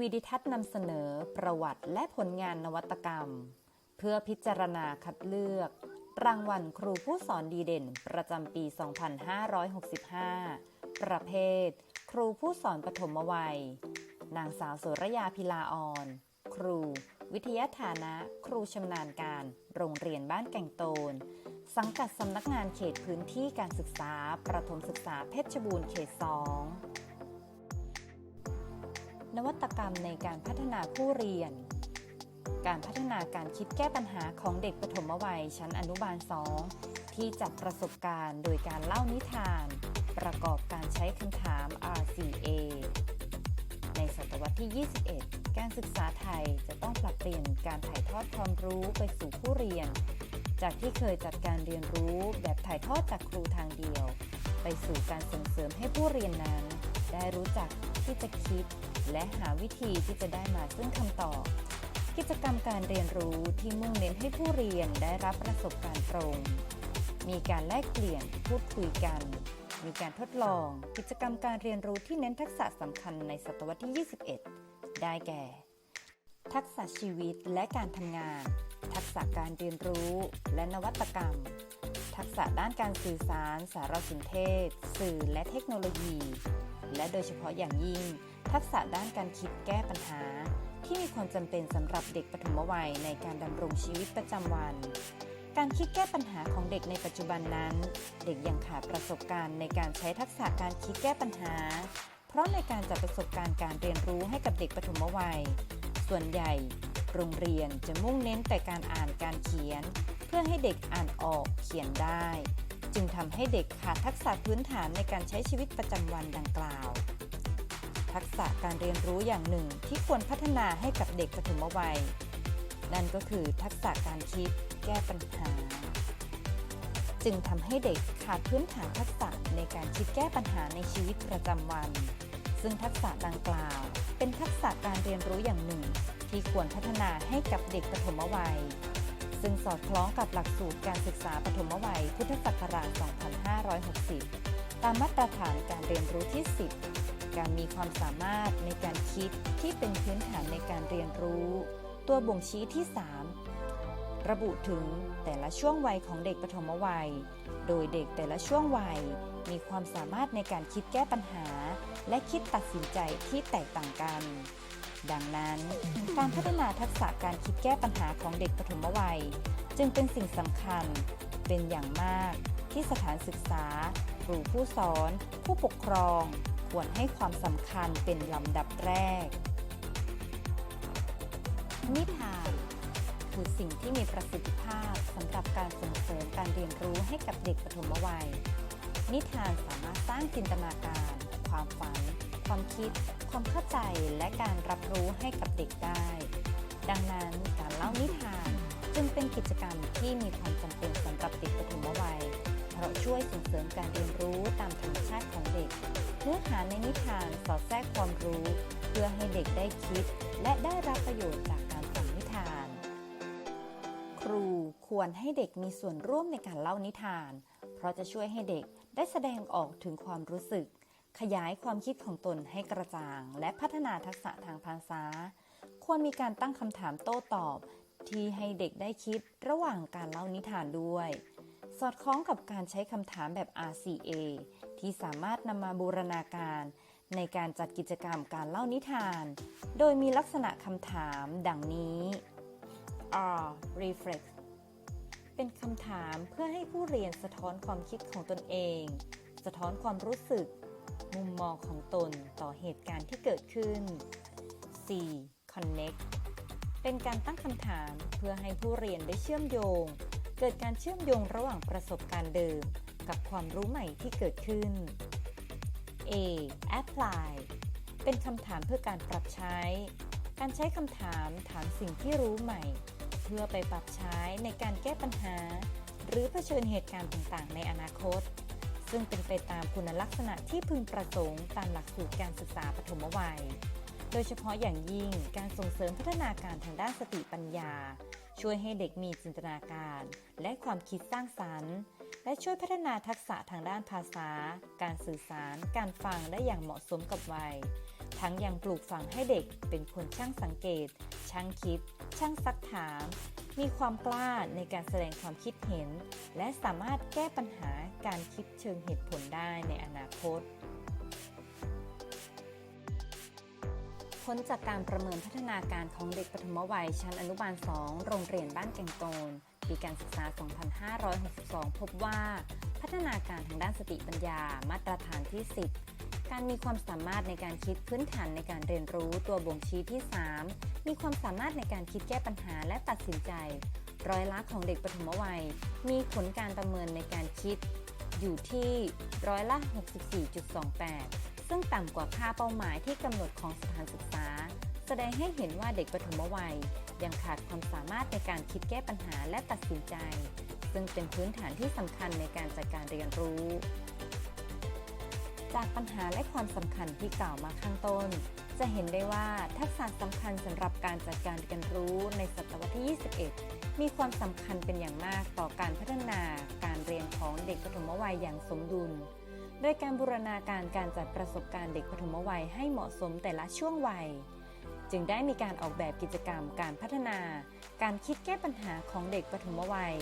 วีดิทัศน์นำเสนอประวัติและผลงานนวัตกรรม เพื่อพิจารณาคัดเลือก รางวัลครูผู้สอนดีเด่นประจำปี 2565 ประเภท ครูผู้สอนปฐมวัย นางสาวโสรยาพิลาออนครู วิทยาฐานะ ครูชำนาญการ โรงเรียนบ้านแก่งโตน สังกัดสำนักงานเขตพื้นที่การศึกษา ประถมศึกษาเพชรบูรณ์เขต 2 นวัตกรรมในการพัฒนาผู้เรียน การพัฒนาการคิดแก้ปัญหาของเด็กปฐมวัยชั้นอนุบาล 2 ที่จัดประสบการณ์โดยการเล่านิทาน ประกอบการใช้คำถาม RCA ในศตวรรษที่ 21 การศึกษาไทยจะต้องปรับเปลี่ยนการถ่ายทอดความรู้ไปสู่ผู้เรียน จากที่เคยจัดการเรียนรู้แบบถ่ายทอดจากครูทางเดียว ไปสู่การส่งเสริมให้ผู้เรียนนั้น ได้รู้จัก ที่จะคิด และหาวิธีที่จะได้มาซึ่งคำตอบ กิจกรรมการเรียนรู้ที่มุ่งเน้นให้ผู้เรียนได้รับประสบการณ์ตรง มีการแลกเปลี่ยนพูดคุยกัน มีการทดลอง กิจกรรมการเรียนรู้ที่เน้นทักษะสำคัญในศตวรรษที่ 21 ได้แก่ ทักษะชีวิตและการทำงาน ทักษะการเรียนรู้และนวัตกรรมทักษะด้านการสื่อสาร สารสนเทศ สื่อและเทคโนโลยี และโดยเฉพาะอย่างยิ่ง ทักษะด้านการคิดแก้ปัญหา ที่มีความจำเป็นสำหรับเด็กปฐมวัยในการดำรงชีวิตประจำวัน การคิดแก้ปัญหาของเด็กในปัจจุบันนั้น เด็กยังขาดประสบการณ์ในการใช้ทักษะการคิดแก้ปัญหา เพราะในการจัดประสบการณ์การเรียนรู้ให้กับเด็กปฐมวัย ส่วนใหญ่ โรงเรียนจะมุ่งเน้นแต่การอ่านการเขียน เพื่อให้เด็กอ่านออกเขียนได้ จึงทำให้เด็กขาดทักษะพื้นฐานในการใช้ชีวิตประจำวันดังกล่าว ทักษะการเรียนรู้อย่างหนึ่งที่ควรพัฒนาให้กับเด็กปฐมวัย นั่นก็คือทักษะการคิดแก้ปัญหา จึงทำให้เด็กขาดพื้นฐานทักษะในการคิดแก้ปัญหาในชีวิตประจำวัน ซึ่งทักษะดังกล่าว เป็นทักษะการเรียนรู้อย่างหนึ่ง ที่ควรพัฒนาให้กับเด็กปฐมวัย ซึ่งสอดคล้องกับหลักสูตรการศึกษาปฐมวัยพุทธศักราช 2560 ตามมาตรฐานการเรียนรู้ที่ 10 การมีความสามารถในการคิดที่เป็นพื้นฐานในการเรียนรู้ ตัวบ่งชี้ที่ 3 ระบุถึงแต่ละช่วงวัยของเด็กปฐมวัย โดยเด็กแต่ละช่วงวัย มีความสามารถในการคิดแก้ปัญหา และคิดตัดสินใจที่แตกต่างกัน ดังนั้น การพัฒนาทักษะการคิดแก้ปัญหาของเด็กปฐมวัย จึงเป็นสิ่งสำคัญเป็นอย่างมากที่สถานศึกษาครูผู้สอน ผู้ปกครอง ควรให้ความสำคัญเป็นลำดับแรก นิทานคือสิ่งที่มีประสิทธิภาพสำหรับการส่งเสริมการเรียนรู้ให้กับเด็กปฐมวัย นิทานสามารถสร้างจินตนาการ ความฝัน ความคิด ความเข้าใจและการรับรู้ให้กับเด็กได้ ดังนั้นการเล่านิทานจึงเป็นกิจกรรมที่มีความจำเป็นสำหรับเด็กปฐมวัย เพราะช่วยส่งเสริมการเรียนรู้ตามธรรมชาติของเด็ก เนื้อหาในนิทานสอดแทรกความรู้ เพื่อให้เด็กได้คิด และได้รับประโยชน์จากการฟังนิทาน ครูควรให้เด็กมีส่วนร่วมในการเล่านิทาน เพราะจะช่วยให้เด็กได้แสดงออกถึงความรู้สึก ขยายความคิดของตนให้กระจ่าง และพัฒนาทักษะทางภาษา ควรมีการตั้งคำถามโต้ตอบ ที่ให้เด็กได้คิดระหว่างการเล่านิทานด้วย สอดคล้องกับการใช้คำถามแบบ RCA ที่สามารถนำมาบูรณาการ ในการจัดกิจกรรมการเล่านิทาน โดยมีลักษณะคำถามดังนี้ R reflex เป็นคำถามเพื่อให้ผู้เรียนสะท้อนความคิดของตนเอง สะท้อนความรู้สึก มุมมองของตนต่อเหตุการณ์ที่เกิดขึ้น C connect เป็นการตั้งคำถามเพื่อให้ผู้เรียนได้เชื่อมโยง เกิดการเชื่อมโยงระหว่างประสบการณ์เดิม กับความรู้ใหม่ที่เกิดขึ้น A apply เป็นคำถามเพื่อการปรับใช้ การใช้คำถามถามสิ่งที่รู้ใหม่ เพื่อไปปรับใช้ในการแก้ปัญหา หรือเผชิญเหตุการณ์ต่างๆ ในอนาคต ซึ่งเป็นไปตามคุณลักษณะที่พึงประสงค์ตามหลักสูตรการศึกษาปฐมวัย โดยเฉพาะอย่างยิ่งการส่งเสริมพัฒนาการทางด้านสติปัญญา ช่วยให้เด็กมีจินตนาการ และความคิดสร้างสรรค์ และช่วยพัฒนาทักษะทางด้านภาษา การสื่อสาร การฟังได้อย่างเหมาะสมกับวัย ทั้งยังปลูกฝังให้เด็กเป็นคนช่างสังเกต ช่างคิด ช่างซักถาม มีความกล้าในการแสดงความคิดเห็น และสามารถแก้ปัญหาการคิดเชิงเหตุผลได้ในอนาคตผลจากการประเมินพัฒนาการของเด็กปฐมวัยชั้นอนุบาล 2 โรงเรียนบ้านแก่งโตน ปีการศึกษา 2562 พบว่า พัฒนาการทางด้านสติปัญญามาตรฐานที่ 10 การมีความสามารถในการคิดพื้นฐานในการเรียนรู้ตัวบ่งชี้ที่ 3 มีความสามารถในการคิดแก้ปัญหาและตัดสินใจ ร้อยละของเด็กปฐมวัย มีผลการประเมินในการคิด อยู่ที่ร้อยละ 64.28 ซึ่งต่ำกว่าค่าเป้าหมายที่กำหนดของสถานศึกษา แสดงให้เห็นว่าเด็กปฐมวัย ยังขาดความสามารถในการคิดแก้ปัญหาและตัดสินใจ ซึ่งเป็นพื้นฐานที่สำคัญในการจัดการเรียนรู้ จากปัญหาและความสำคัญที่กล่าวมาข้างต้น จะเห็นได้ว่าทักษะสำคัญสำหรับการจัดการเรียนรู้ในศตวรรษที่ 21 มีความสำคัญเป็นอย่างมากต่อการพัฒนาการเรียนของเด็กปฐมวัยอย่างสมดุล โดยการบูรณาการการจัดประสบการณ์เด็กปฐมวัยให้เหมาะสมแต่ละช่วงวัย จึงได้มีการออกแบบกิจกรรมการพัฒนา การคิดแก้ปัญหาของเด็กปฐมวัย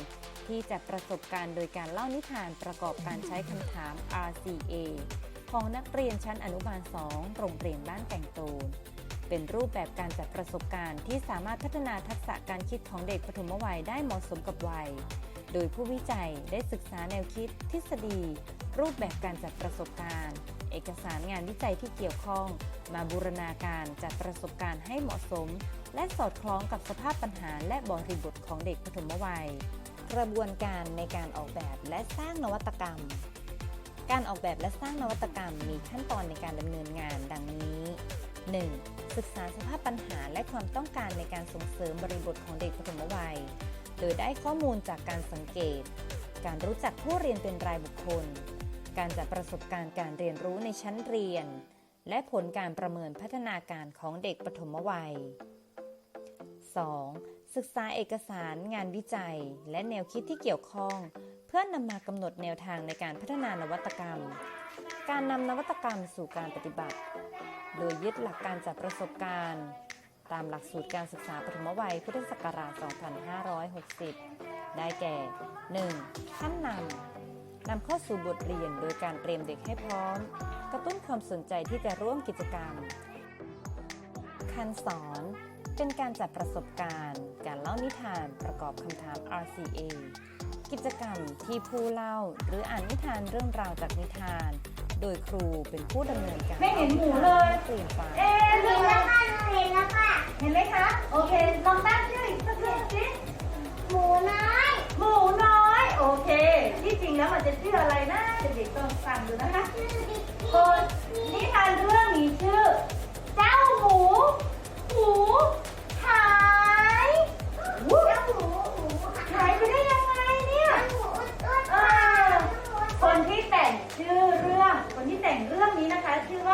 ที่จัดประสบการณ์โดยการเล่านิทานประกอบการใช้คำถาม RCA ของนักเรียนชั้นอนุบาล 2 โรงเรียนบ้านแก่งโตนเป็นรูปแบบการจัดประสบการณ์ที่สามารถพัฒนาทักษะการคิดของเด็กปฐมวัยได้เหมาะสมกับวัย โดยผู้วิจัยได้ศึกษาแนวคิด ทฤษฎี รูปแบบการจัดประสบการณ์ เอกสารงานวิจัยที่เกี่ยวข้อง มาบูรณาการจัดประสบการณ์ให้เหมาะสม และสอดคล้องกับสภาพปัญหาและบริบทของเด็กปฐมวัย กระบวนการในการออกแบบและสร้างนวัตกรรม การออกแบบและสร้างนวัตกรรมมีขั้นตอนในการดำเนินงานดังนี้ 1. ศึกษาสภาพปัญหาและความต้องการในการส่งเสริมบริบทของเด็กปฐมวัย โดยได้ข้อมูลจากการสังเกต การรู้จักผู้เรียนเป็นรายบุคคล การจัดประสบการณ์การเรียนรู้ในชั้นเรียน และผลการประเมินพัฒนาการของเด็กปฐมวัย 2. ศึกษาเอกสารงานวิจัย และแนวคิดที่เกี่ยวข้อง เพื่อนำมากำหนดแนวทางในการพัฒนานวัตกรรม การนำนวัตกรรมสู่การปฏิบัติ โดยยึดหลักการจัดประสบการณ์ ตามหลักสูตรการศึกษาปฐมวัยพุทธศักราช 2560 ได้แก่ 1. ขั้นนำนำเข้าสู่บทเรียนโดยการเตรียมเด็กให้พร้อม กระตุ้นความสนใจที่จะร่วมกิจกรรม ขั้นสอนเป็นการจัดประสบการณ์ การเล่านิทานประกอบคำถาม RCA กิจกรรมที่ผู้เล่าหรืออ่านนิทานเรื่องราวจากนิทาน โดยครูเป็นผู้ดำเนินการไม่เห็นหมูเลยเปลี่ยนไปเอ๊ะเห็นแล้วค่ะหนูเห็นแล้วค่ะ เห็นไหมคะ โอเค ลองตั้งชื่ออีกสักทีสิหมูน้อย หมูน้อย โอเค ที่จริงแล้วมันจะชื่ออะไรนะเด็กๆต้องฟังดูนะคะชื่อดิกโคนนิทานเรื่องมีชื่อ เจ้าหมู หมู เรื่อ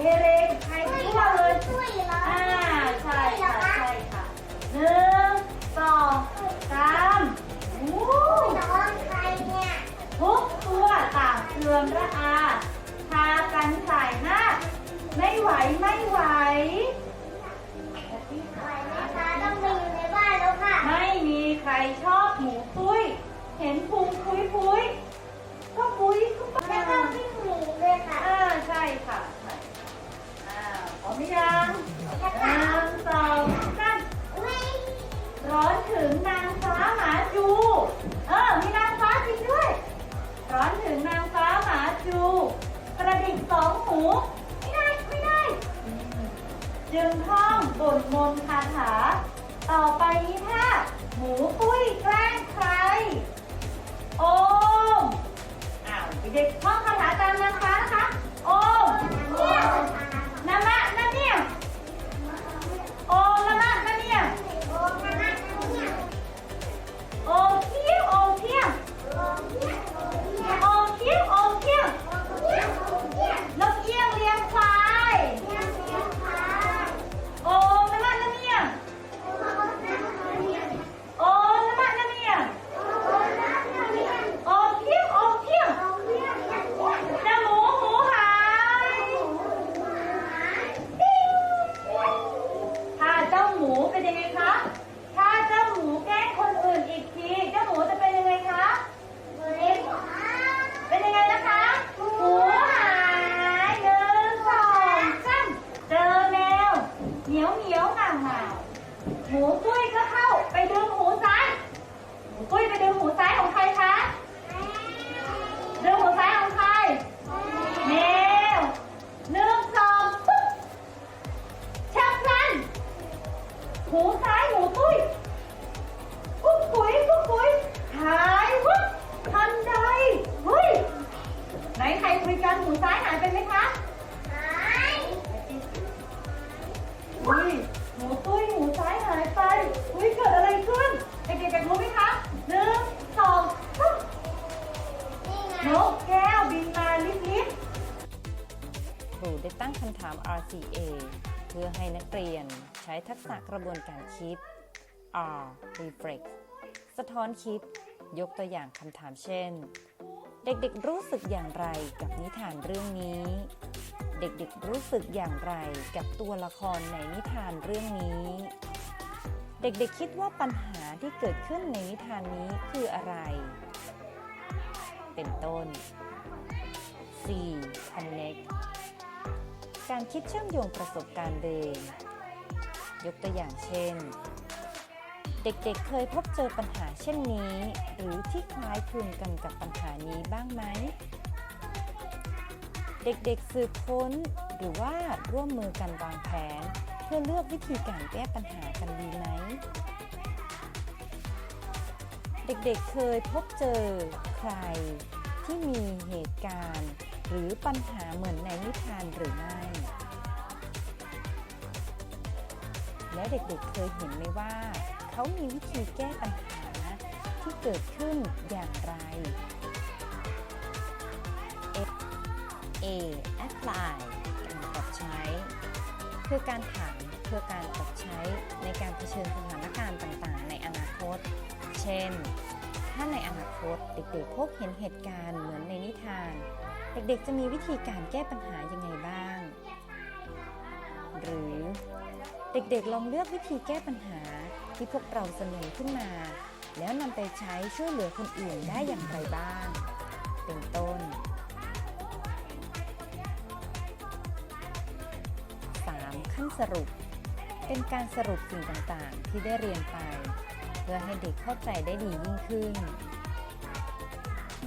เกเรกับใครทั่วเลยอ่าใช่ค่ะใช่ค่ะหนึ่งสองสามโอ้ทุกตัวต่างเสื่อมระอาพากันสายหน้า ไม่ไหวไม่ไหว ไม่มีใครชอบหมูปุ้ย เห็นพุงพุ้ยพุ้ยก็ปุ้ยก็ไปอ่าใช่ค่ะ รูได้ตั้งคำถาม RCA เพื่อให้นักเรียนใช้ทักษะกระบวนการคิด R reflex สะท้อนคิด ยกตัวอย่างคำถามเช่น เด็กๆรู้สึกอย่างไรกับนิทานเรื่องนี้ เด็กๆรู้สึกอย่างไรกับตัวละครในนิทานเรื่องนี้ เด็กๆคิดว่าปัญหาที่เกิดขึ้นในนิทานนี้คืออะไร เป็นต้น 4. Connect การคิดเชื่อมโยงประสบการณ์เดิมยกตัวอย่างเช่น เด็กๆเเคยพบเจอปัญหาเช่นนี้ หรือที่คล้ายคลึงกันกับปัญหานี้บ้างไหม เด็กๆสืบค้นหรือว่าร่วมมือกันวางแผน เพื่อเลือกวิธีการแก้ปัญหากันดีไหม เด็กๆเคยพบเจอใครที่มีเหตุการณ์ หรือปัญหาเหมือนในนิทานหรือไม่ และเด็กๆเคยเห็นไหมว่า เขามีวิธีแก้ปัญหาที่เกิดขึ้นอย่างไร A apply การปรับใช้ คือการถามเพื่อการปรับใช้ในการเผชิญสถานการณ์ต่างๆ ในอนาคต เช่น ถ้าในอนาคตเด็กๆพบเห็นเหตุการณ์เหมือนในนิทาน เด็กๆจะมีวิธีการแก้ปัญหายังไงบ้าง หรือ เด็กๆ ลองเลือกวิธีแก้ปัญหาที่พวกเราเสนอขึ้นมา แล้วนำไปใช้ช่วยเหลือคนอื่นได้อย่างไรบ้าง เป็นต้น 3. ขั้นสรุป เป็นการสรุปสิ่งต่างๆ ที่ได้เรียนไป เพื่อให้เด็กเข้าใจได้ดียิ่งขึ้น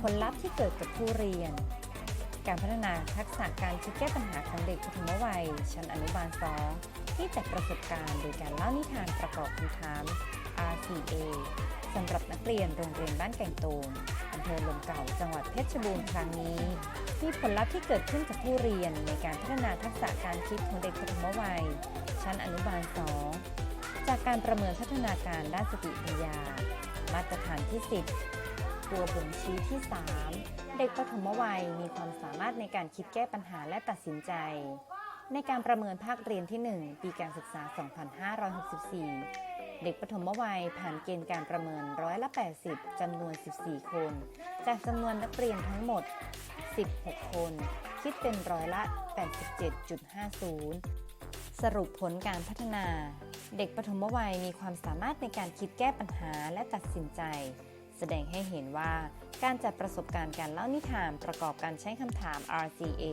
ผลลัพธ์ที่เกิดกับผู้เรียน การพัฒนาทักษะการคิดแก้ปัญหาของเด็กปฐมวัย ชั้นอนุบาล 2 ที่จากประสบการณ์โดยการเล่านิทานประกอบคำถาม RCA สำหรับนักเรียนโรงเรียนบ้านแก่งตูมอำเภอลมเก่าจังหวัดเพชรบูรณ์ครั้งนี้มีผลลัพธ์ที่เกิดขึ้นกับผู้เรียนในการพัฒนาทักษะการคิดของเด็กปฐมวัย ชั้นอนุบาล 2 จากการประเมินพัฒนาการด้านสติปัญญา มาตรฐานที่ 10 ตัวบ่งชี้ที่ 3 เด็กปฐมวัยมีความสามารถในการคิดแก้ปัญหาและตัดสินใจ ในการประเมินภาคเรียนที่ 1 ปีการศึกษา 2564 เด็กปฐมวัยผ่านเกณฑ์การประเมินร้อยละ 80 จำนวน 14 คน จากจำนวนนักเรียนทั้งหมด 16 คน คิดเป็นร้อยละ 87.50 สรุปผลการพัฒนา เด็กปฐมวัยมีความสามารถในการคิดแก้ปัญหาและตัดสินใจ แสดงให้เห็นว่าการจัดประสบการณ์การเล่านิทานประกอบการใช้คำถาม RCA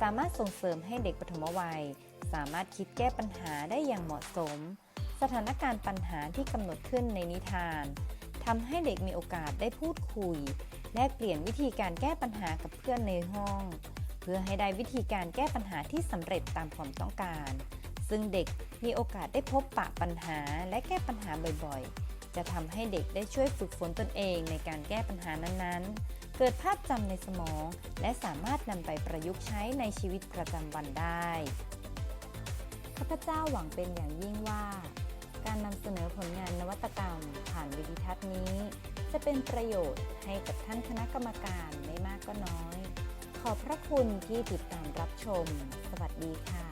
สามารถส่งเสริมให้เด็กปฐมวัย สามารถคิดแก้ปัญหาได้อย่างเหมาะสม สถานการณ์ปัญหาที่กำหนดขึ้นในนิทานทำให้เด็กมีโอกาสได้พูดคุย แลกเปลี่ยนวิธีการแก้ปัญหากับเพื่อนในห้อง เพื่อให้ได้วิธีการแก้ปัญหาที่สำเร็จตามความต้องการ ซึ่งเด็กมีโอกาสได้พบปะปัญหาและแก้ปัญหาบ่อยๆ จะทำให้เด็กได้ช่วยฝึกฝนตนเองในการแก้ปัญหานั้นๆ เกิดภาพจำในสมอง และสามารถนำไปประยุกต์ใช้ในชีวิตประจำวันได้ ข้าพเจ้าหวังเป็นอย่างยิ่งว่า การนำเสนอผลงานนวัตกรรม ผ่านวิดีทัศน์นี้ จะเป็นประโยชน์ให้กับท่านคณะกรรมการไม่มากก็น้อย ขอบพระคุณที่ติดตามรับชม สวัสดีค่ะ